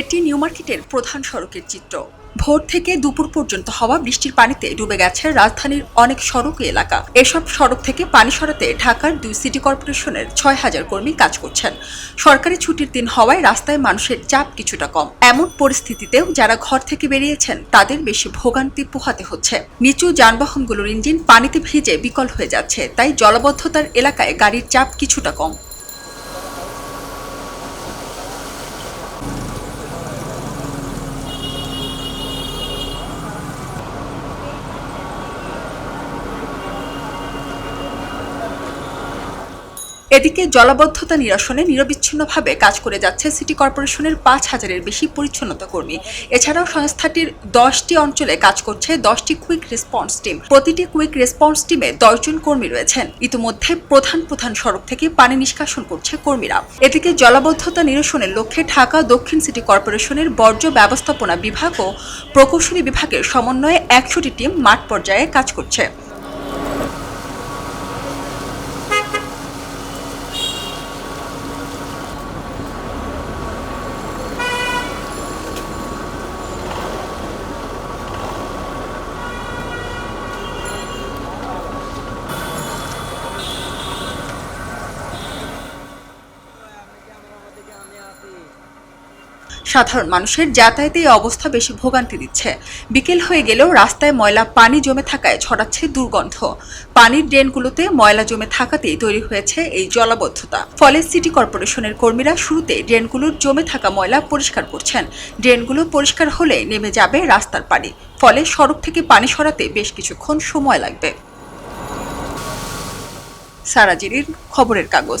এটি নিউ মার্কেটের প্রধান সড়কের চিত্র। ভোর থেকে দুপুর পর্যন্ত হওয়া বৃষ্টির পানিতে ডুবে গেছে রাজধানীর অনেক সড়ক এলাকা। এসব সড়ক থেকে পানি সরাতে ঢাকার দুই সিটি কর্পোরেশনের ছয় হাজার কর্মী কাজ করছেন। সরকারি ছুটির দিন হওয়ায় রাস্তায় মানুষের চাপ কিছুটা কম। এমন পরিস্থিতিতেও যারা ঘর থেকে বেরিয়েছেন, তাদের বেশি ভোগান্তি পোহাতে হচ্ছে। নিচু যানবাহনগুলোর ইঞ্জিন পানিতে ভিজে বিকল হয়ে যাচ্ছে, তাই জলবদ্ধতার এলাকায় গাড়ির চাপ কিছুটা কম। এদিকে জলাবদ্ধতা নিরসনে নিরবিচ্ছিন্নভাবে কাজ করে যাচ্ছে সিটি কর্পোরেশনের পাঁচ হাজারের বেশি পরিচ্ছন্নতা কর্মী। এছাড়াও সংস্থাটির দশটি অঞ্চলে কাজ করছে দশটি কুইক রেসপন্স টিম। প্রতিটি কুইক রেসপন্স টিমে দশজন কর্মী রয়েছেন। ইতিমধ্যে প্রধান প্রধান সড়ক থেকে পানি নিষ্কাশন করছে কর্মীরা। এদিকে জলাবদ্ধতা নিরসনের লক্ষ্যে ঢাকা দক্ষিণ সিটি কর্পোরেশনের বর্জ্য ব্যবস্থাপনা বিভাগ ও প্রকৌশলী বিভাগের সমন্বয়ে একশোটি টিম মাঠ পর্যায়ে কাজ করছে। সাধারণ মানুষের যাতায়াতে এই অবস্থা বেশি ভোগান্তি দিচ্ছে। বিকেল হয়ে গেলেও রাস্তায় ময়লা, পানি জমে থাকায় ছড়াচ্ছে দুর্গন্ধ। পানির ড্রেনগুলোতে ময়লা জমে থাকাতেই তৈরি হয়েছে এই জলাবদ্ধতা। ফলে সিটি কর্পোরেশনের কর্মীরা শুরুতে ড্রেনগুলোর জমে থাকা ময়লা পরিষ্কার করছেন। ড্রেনগুলো পরিষ্কার হলে নেমে যাবে রাস্তার পানি। ফলে সড়ক থেকে পানি সরাতে বেশ কিছুক্ষণ সময় লাগবে। সারাজিরির খবরের কাগজ।